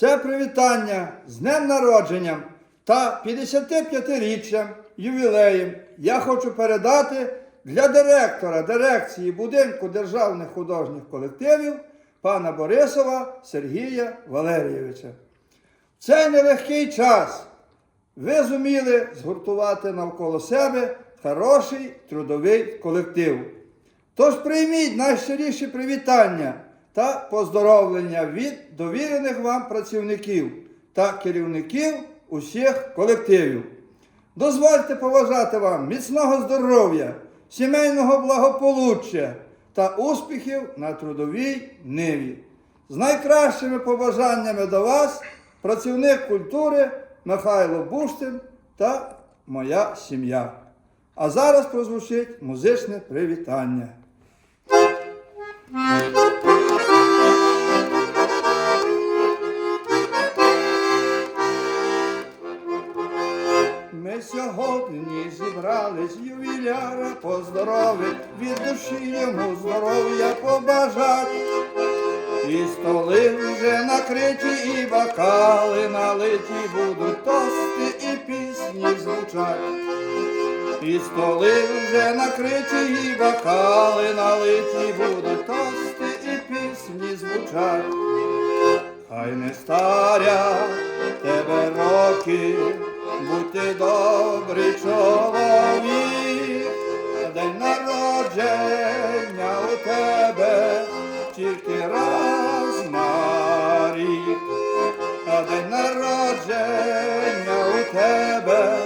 Це привітання з днем народженням та 55-річчям ювілеєм я хочу передати для директора дирекції будинку державних художніх колективів пана Борисова Сергія Валерійовича. В цей нелегкий час ви зуміли згуртувати навколо себе хороший трудовий колектив. Тож прийміть найщиріші привітання та поздоровлення від довірених вам працівників та керівників усіх колективів. Дозвольте поважати вам міцного здоров'я, сімейного благополуччя та успіхів на трудовій ниві. З найкращими побажаннями до вас, працівник культури Михайло Буштин та моя сім'я. А зараз прозвучить музичне привітання. Зібрались ювіляра поздоровить, від душі йому здоров'я побажать. І столи вже накриті, і бокали налиті, будуть тости і пісні звучать. І столи вже накриті, і бокали налиті, будуть тости і пісні звучать. Хай не старя тебе роки, будь ти тебе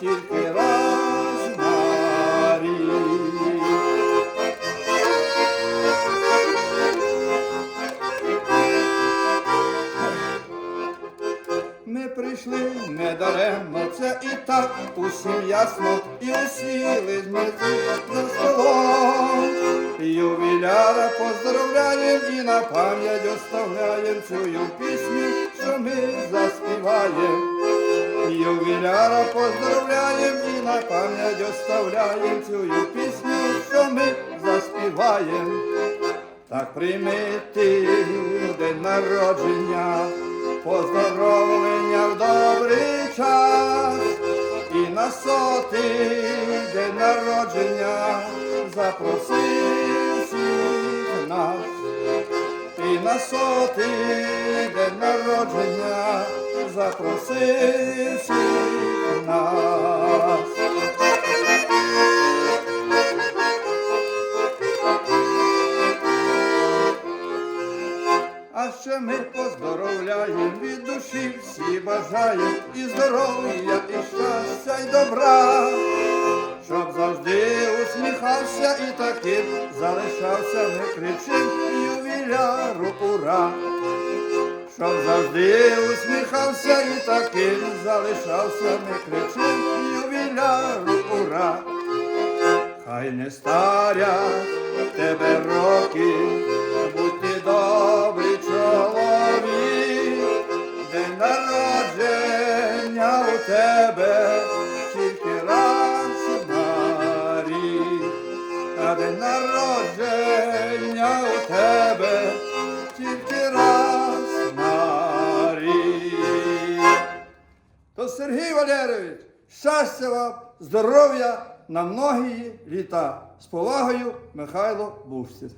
тільки раз на рік. Ми прийшли недаремно, це і так усім ясно, і усіли ми за столом. Ювіляра поздравляєм і на пам'ять оставляєм цю пісню, що ми заспіваєм. Ювіляра поздравляєм і на пам'ять оставляєм цю пісню, що ми заспіваєм. Так прийми день народження, поздоровлення в добрий час, і на сотий день народження запроси всіх нас, на сотий день народження запроси всіх нас. А ще ми поздоровляємо від душі всі бажаємо і здоров'я, і щастя, і добра, щоб завжди усміхався і таким залишався, ми кричим ура. Щоб завжди усміхався і таким залишався, не кричив ювіляру ура. Хай не старя тебе роки, Валерійович, щастя вам, здоров'я на многії літа. З повагою Михайло Бухстін.